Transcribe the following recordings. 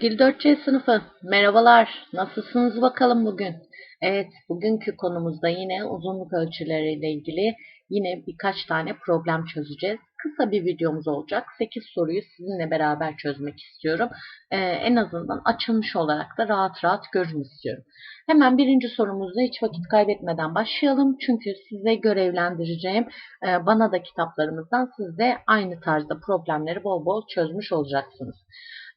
Sevgili 4C sınıfı, merhabalar. Nasılsınız bakalım bugün? Evet, bugünkü konumuzda yine uzunluk ölçüleriyle ilgili yine birkaç tane problem çözeceğiz. Kısa bir videomuz olacak. 8 soruyu sizinle beraber çözmek istiyorum. Ee, en azından açılmış olarak da rahat rahat görün istiyorum. Hemen birinci sorumuzda hiç vakit kaybetmeden başlayalım. Çünkü size görevlendireceğim e, bana da kitaplarımızdan siz de aynı tarzda problemleri bol bol çözmüş olacaksınız.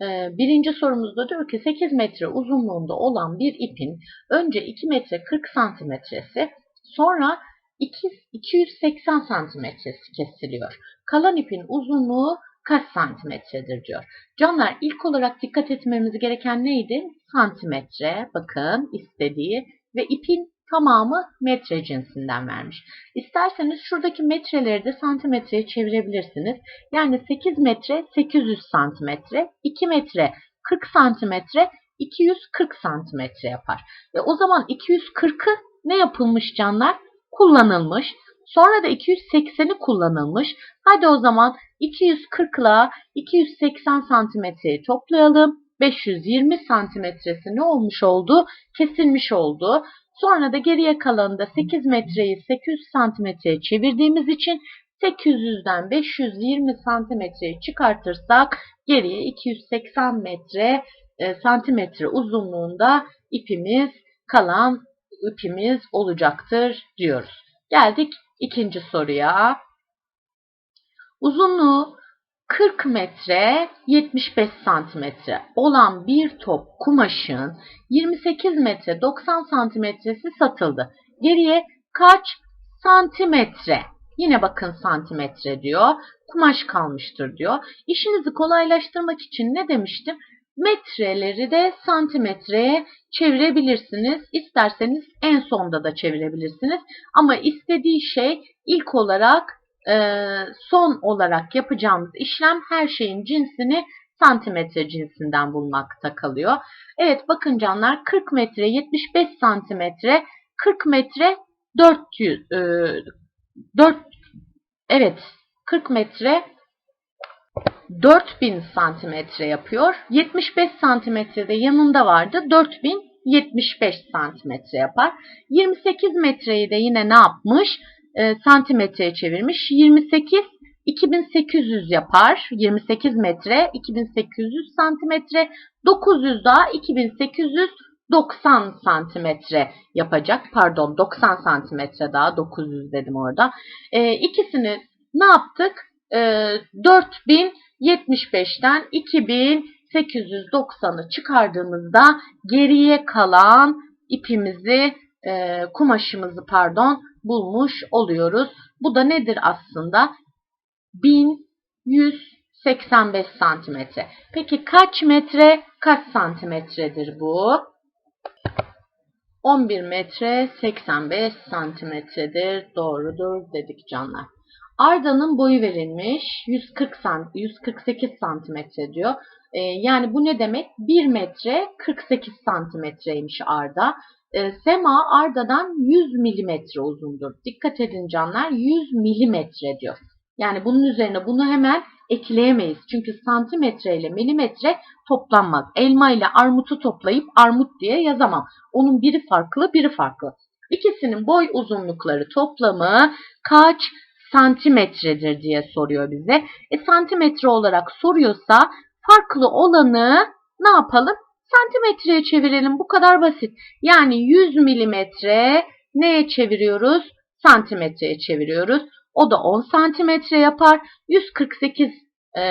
Ee, birinci sorumuzda diyor ki 8 metre uzunluğunda olan bir ipin önce 2 metre 40 santimetresi sonra 2, 280 santimetresi kesiliyor. Kalan ipin uzunluğu kaç santimetredir diyor. Canlar ilk olarak dikkat etmemiz gereken neydi? Santimetre bakın istediği ve ipin tamamı metre cinsinden vermiş. İsterseniz şuradaki metreleri de santimetreye çevirebilirsiniz. Yani 8 metre 800 santimetre, 2 metre 40 santimetre, 240 santimetre yapar. Ve o zaman 240'ı ne yapılmış canlar? Kullanılmış. Sonra da 280'i kullanılmış. Hadi o zaman 240 ile 280 santimetreyi toplayalım. 520 santimetresi ne olmuş oldu? Kesilmiş oldu. Sonra da geriye kalanında 8 metreyi 800 santimetreye çevirdiğimiz için 800'den 520 santimetreyi çıkartırsak geriye 280 metre e, santimetre uzunluğunda ipimiz kalan ipimiz olacaktır diyoruz. Geldik ikinci soruya. Uzunluğu 40 metre 75 santimetre olan bir top kumaşın 28 metre 90 santimetresi satıldı. Geriye kaç santimetre? Yine bakın santimetre diyor. Kumaş kalmıştır diyor. İşinizi kolaylaştırmak için ne demiştim? Metreleri de santimetreye çevirebilirsiniz. İsterseniz en sonda da çevirebilirsiniz. Ama istediği şey ilk olarak son olarak yapacağımız işlem her şeyin cinsini santimetre cinsinden bulmakta kalıyor. Evet bakın canlar 40 metre 75 santimetre 40 metre 400 e, 4 evet 40 metre 4000 santimetre yapıyor. 75 santimetre de yanında vardı. 4075 santimetre yapar. 28 metreyi de yine ne yapmış? E, santimetreye çevirmiş. 28 2800 yapar. 28 metre 2800 santimetre. 900 daha 2890 santimetre yapacak. Pardon 90 santimetre daha 900 dedim orada. E, ikisini ne yaptık? E, 4075'ten 2890'ı çıkardığımızda geriye kalan ipimizi, e, kumaşımızı pardon bulmuş oluyoruz. Bu da nedir aslında? 1185 santimetre. Peki kaç metre, kaç santimetredir bu? 11 metre 85 santimetredir. Doğrudur dedik canlar. Arda'nın boyu verilmiş 140 sant 148 santimetre diyor. Ee, yani bu ne demek? 1 metre 48 santimetreymiş Arda. Ee, Sema Arda'dan 100 milimetre uzundur. Dikkat edin canlar 100 milimetre diyor. Yani bunun üzerine bunu hemen ekleyemeyiz. Çünkü santimetre ile milimetre toplanmaz. Elma ile armutu toplayıp armut diye yazamam. Onun biri farklı, biri farklı. İkisinin boy uzunlukları toplamı kaç santimetredir diye soruyor bize. E santimetre olarak soruyorsa farklı olanı ne yapalım? Santimetreye çevirelim. Bu kadar basit. Yani 100 milimetre neye çeviriyoruz? Santimetreye çeviriyoruz. O da 10 santimetre yapar. 148 e,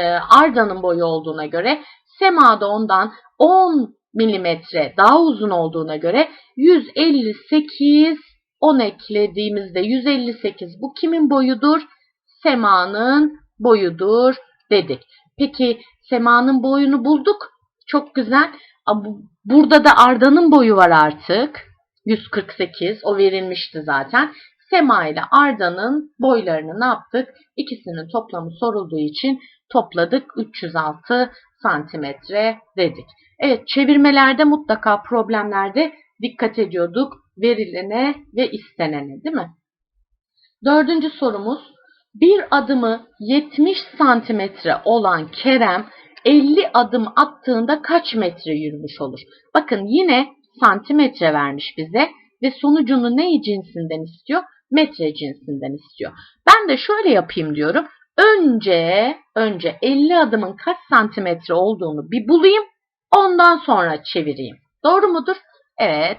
Arda'nın boyu olduğuna göre Sema da ondan 10 milimetre daha uzun olduğuna göre 158 10 eklediğimizde 158 bu kimin boyudur? Sema'nın boyudur dedik. Peki Sema'nın boyunu bulduk. Çok güzel. Burada da Arda'nın boyu var artık. 148 o verilmişti zaten. Sema ile Arda'nın boylarını ne yaptık? İkisinin toplamı sorulduğu için topladık. 306 santimetre dedik. Evet çevirmelerde mutlaka problemlerde dikkat ediyorduk verilene ve istenene değil mi? Dördüncü sorumuz bir adımı 70 santimetre olan Kerem 50 adım attığında kaç metre yürümüş olur? Bakın yine santimetre vermiş bize ve sonucunu ne cinsinden istiyor? Metre cinsinden istiyor. Ben de şöyle yapayım diyorum. Önce önce 50 adımın kaç santimetre olduğunu bir bulayım. Ondan sonra çevireyim. Doğru mudur? Evet.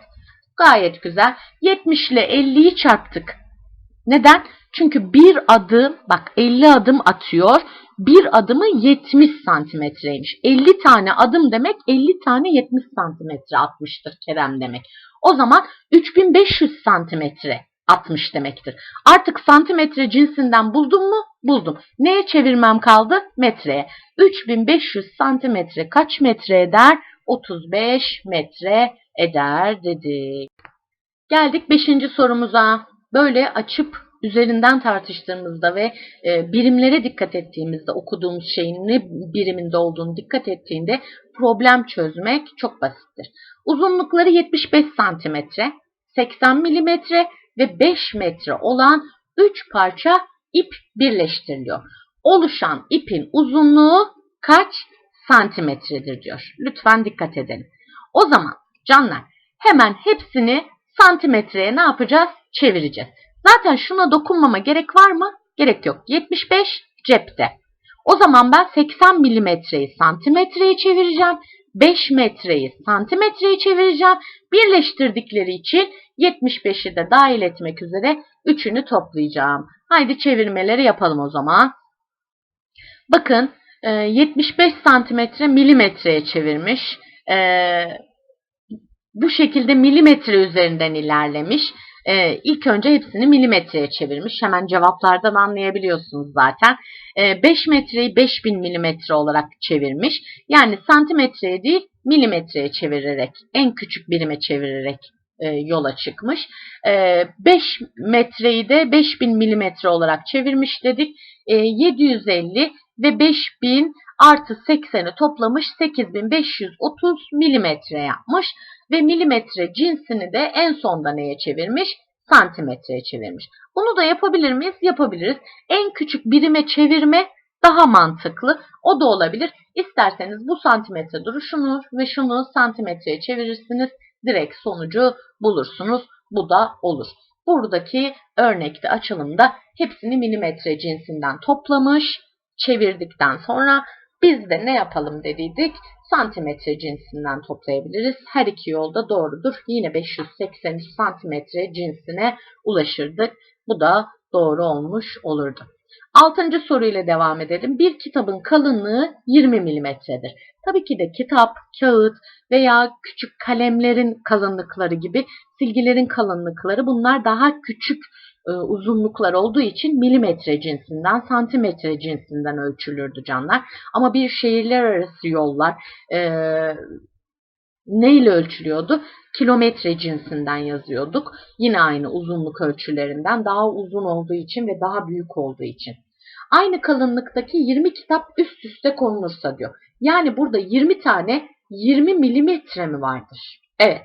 Gayet güzel. 70 ile 50'yi çarptık. Neden? Çünkü bir adım, bak 50 adım atıyor. Bir adımı 70 santimetreymiş. 50 tane adım demek 50 tane 70 santimetre atmıştır Kerem demek. O zaman 3500 santimetre atmış demektir. Artık santimetre cinsinden buldum mu? Buldum. Neye çevirmem kaldı? Metreye. 3500 santimetre kaç metre eder? 35 metre eder dedik. Geldik 5. sorumuza. Böyle açıp üzerinden tartıştığımızda ve e, birimlere dikkat ettiğimizde okuduğumuz şeyin ne biriminde olduğunu dikkat ettiğinde problem çözmek çok basittir. Uzunlukları 75 santimetre, 80 milimetre ve 5 metre olan 3 parça ip birleştiriliyor. Oluşan ipin uzunluğu kaç santimetredir diyor. Lütfen dikkat edelim. O zaman canlar hemen hepsini santimetreye ne yapacağız? Çevireceğiz. Zaten şuna dokunmama gerek var mı? Gerek yok. 75 cepte. O zaman ben 80 milimetreyi santimetreye çevireceğim. 5 metreyi santimetreye çevireceğim. Birleştirdikleri için 75'i de dahil etmek üzere üçünü toplayacağım. Haydi çevirmeleri yapalım o zaman. Bakın 75 santimetre milimetreye çevirmiş. Bu şekilde milimetre üzerinden ilerlemiş. Ee, ilk önce hepsini milimetreye çevirmiş. Hemen cevaplardan anlayabiliyorsunuz zaten. Ee, 5 metreyi 5000 milimetre olarak çevirmiş. Yani santimetreye değil milimetreye çevirerek, en küçük birime çevirerek e, yola çıkmış. E, 5 metreyi de 5000 milimetre olarak çevirmiş dedik. E, 750 ve 5000 artı 80'i toplamış 8530 milimetre yapmış ve milimetre cinsini de en sonda neye çevirmiş? Santimetreye çevirmiş. Bunu da yapabilir miyiz? Yapabiliriz. En küçük birime çevirme daha mantıklı. O da olabilir. İsterseniz bu santimetre duruşunu ve şunu santimetreye çevirirsiniz. Direkt sonucu bulursunuz. Bu da olur. Buradaki örnekte açılımda hepsini milimetre cinsinden toplamış. Çevirdikten sonra biz de ne yapalım dediydik? Santimetre cinsinden toplayabiliriz. Her iki yolda doğrudur. Yine 583 santimetre cinsine ulaşırdık. Bu da doğru olmuş olurdu. Altıncı soruyla devam edelim. Bir kitabın kalınlığı 20 milimetredir. Tabii ki de kitap, kağıt veya küçük kalemlerin kalınlıkları gibi silgilerin kalınlıkları bunlar daha küçük uzunluklar olduğu için milimetre cinsinden, santimetre cinsinden ölçülürdü canlar. Ama bir şehirler arası yollar e, neyle ölçülüyordu? Kilometre cinsinden yazıyorduk. Yine aynı uzunluk ölçülerinden daha uzun olduğu için ve daha büyük olduğu için. Aynı kalınlıktaki 20 kitap üst üste konulursa diyor. Yani burada 20 tane 20 milimetre mi vardır? Evet.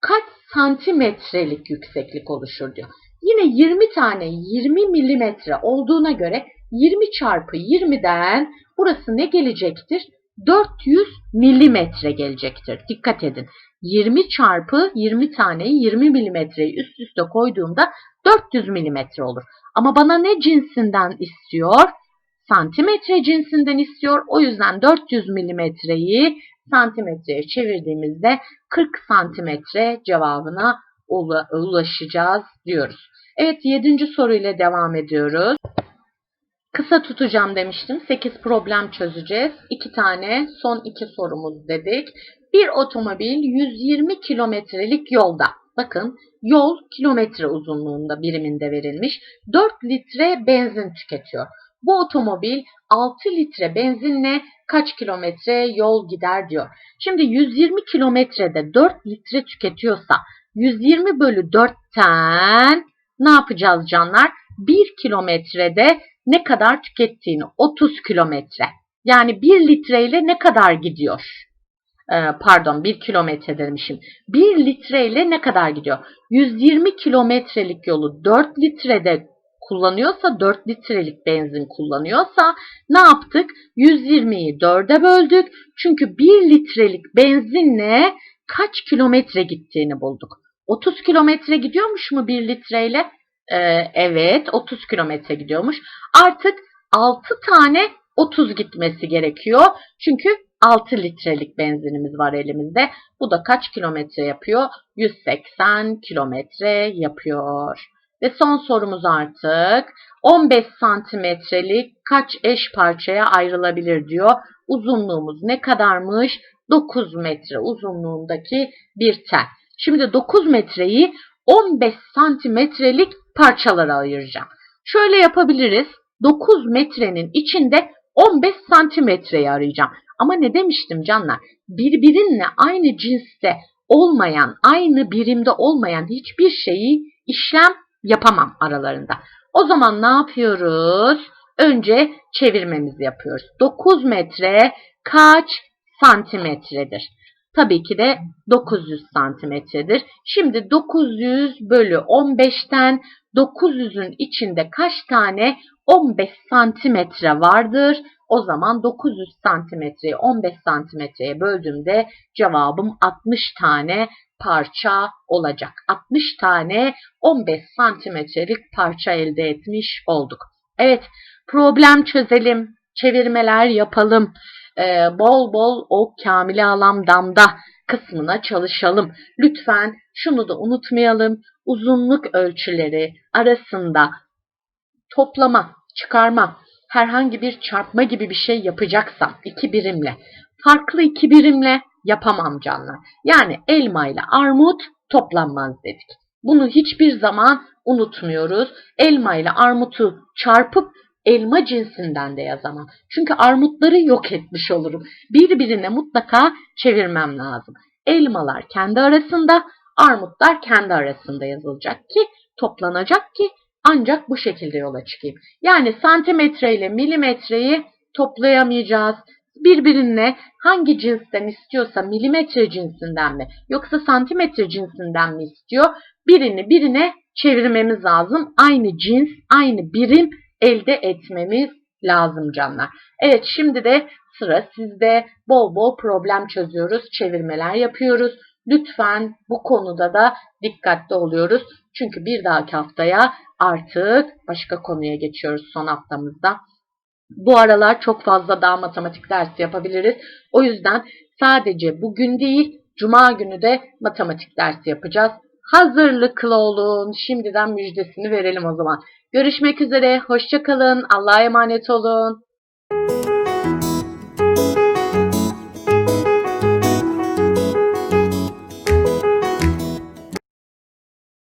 Kaç santimetrelik yükseklik oluşur diyor. Yine 20 tane 20 milimetre olduğuna göre 20 çarpı 20'den burası ne gelecektir? 400 milimetre gelecektir. Dikkat edin. 20 çarpı 20 taneyi 20 milimetreyi üst üste koyduğumda 400 milimetre olur. Ama bana ne cinsinden istiyor? Santimetre cinsinden istiyor. O yüzden 400 milimetreyi santimetreye çevirdiğimizde 40 santimetre cevabına ulaşacağız diyoruz. Evet 7. soruyla devam ediyoruz. Kısa tutacağım demiştim. 8 problem çözeceğiz. 2 tane son 2 sorumuz dedik. Bir otomobil 120 kilometrelik yolda. Bakın yol kilometre uzunluğunda biriminde verilmiş. 4 litre benzin tüketiyor. Bu otomobil 6 litre benzinle kaç kilometre yol gider diyor. Şimdi 120 kilometrede 4 litre tüketiyorsa 120 bölü 4'ten ne yapacağız canlar? 1 kilometrede ne kadar tükettiğini 30 kilometre. Yani 1 litreyle ne kadar gidiyor? Ee, pardon 1 kilometre demişim. 1 litreyle ne kadar gidiyor? 120 kilometrelik yolu 4 litrede kullanıyorsa 4 litrelik benzin kullanıyorsa ne yaptık? 120'yi 4'e böldük. Çünkü 1 litrelik benzinle kaç kilometre gittiğini bulduk. 30 kilometre gidiyormuş mu 1 litreyle? Ee, evet 30 kilometre gidiyormuş. Artık 6 tane 30 gitmesi gerekiyor. Çünkü 6 litrelik benzinimiz var elimizde. Bu da kaç kilometre yapıyor? 180 kilometre yapıyor. Ve son sorumuz artık 15 santimetrelik kaç eş parçaya ayrılabilir diyor. Uzunluğumuz ne kadarmış? 9 metre uzunluğundaki bir tel. Şimdi 9 metreyi 15 santimetrelik parçalara ayıracağım. Şöyle yapabiliriz. 9 metrenin içinde 15 santimetreyi arayacağım. Ama ne demiştim canlar? Birbirinle aynı cinste olmayan, aynı birimde olmayan hiçbir şeyi işlem yapamam aralarında. O zaman ne yapıyoruz? Önce çevirmemizi yapıyoruz. 9 metre kaç santimetredir? Tabii ki de 900 santimetredir. Şimdi 900 bölü 15'ten 900'ün içinde kaç tane 15 santimetre vardır? O zaman 900 santimetreyi 15 santimetreye böldüğümde cevabım 60 tane parça olacak. 60 tane 15 santimetrelik parça elde etmiş olduk. Evet problem çözelim, çevirmeler yapalım. Ee, bol bol o kamile alam damda kısmına çalışalım. Lütfen şunu da unutmayalım. Uzunluk ölçüleri arasında toplama, çıkarma, herhangi bir çarpma gibi bir şey yapacaksam iki birimle, farklı iki birimle yapamam canlar. Yani elma ile armut toplanmaz dedik. Bunu hiçbir zaman unutmuyoruz. Elma ile armutu çarpıp elma cinsinden de yazamam. Çünkü armutları yok etmiş olurum. Birbirine mutlaka çevirmem lazım. Elmalar kendi arasında, armutlar kendi arasında yazılacak ki toplanacak ki ancak bu şekilde yola çıkayım. Yani santimetre ile milimetreyi toplayamayacağız. Birbirine hangi cinsten istiyorsa milimetre cinsinden mi yoksa santimetre cinsinden mi istiyor? Birini birine çevirmemiz lazım. Aynı cins, aynı birim elde etmemiz lazım canlar. Evet şimdi de sıra sizde bol bol problem çözüyoruz, çevirmeler yapıyoruz. Lütfen bu konuda da dikkatli oluyoruz. Çünkü bir dahaki haftaya artık başka konuya geçiyoruz son haftamızda. Bu aralar çok fazla daha matematik dersi yapabiliriz. O yüzden sadece bugün değil, cuma günü de matematik dersi yapacağız. Hazırlıklı olun. Şimdiden müjdesini verelim o zaman. Görüşmek üzere. Hoşçakalın. Allah'a emanet olun.